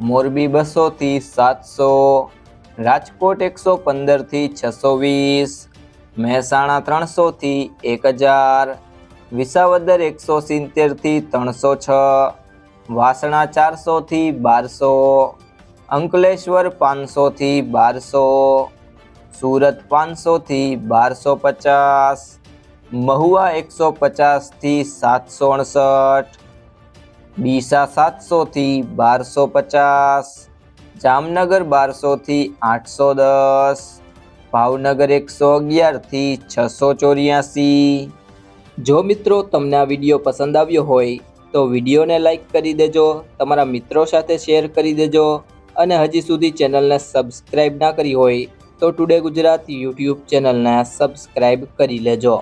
મોરબી બસોથી સાતસો રાજકોટ એકસો પંદરથી છસો વીસ મહેસાણા ત્રણસોથી એક હજાર વિસાવદર એકસો સિત્તેરથી ત્રણસો છ વાસણા ચારસોથી બારસો અંકલેશ્વર પાંચસોથી બારસો સુરત પાંચસોથી બારસો પચાસ મહુવા એકસો પચાસથી સાતસો અડસઠ ડીસા સાતસોથી બારસો પચાસ, જામનગર બારસોથી આઠસો દસ, ભાવનગર એકસો અગિયારથી છસો ચોર્યાસી. જો મિત્રો તમને આ વીડિયો પસંદ આવ્યો હોય, તો વિડીયોને લાઈક કરી દેજો, તમારા મિત્રો સાથે શેર કરી દેજો, અને હજી સુધી ચેનલને સબસ્ક્રાઈબ ના કરી હોય, તો ટુડે ગુજરાત યુટ્યુબ ચેનલને સબસ્ક્રાઈબ કરી લેજો.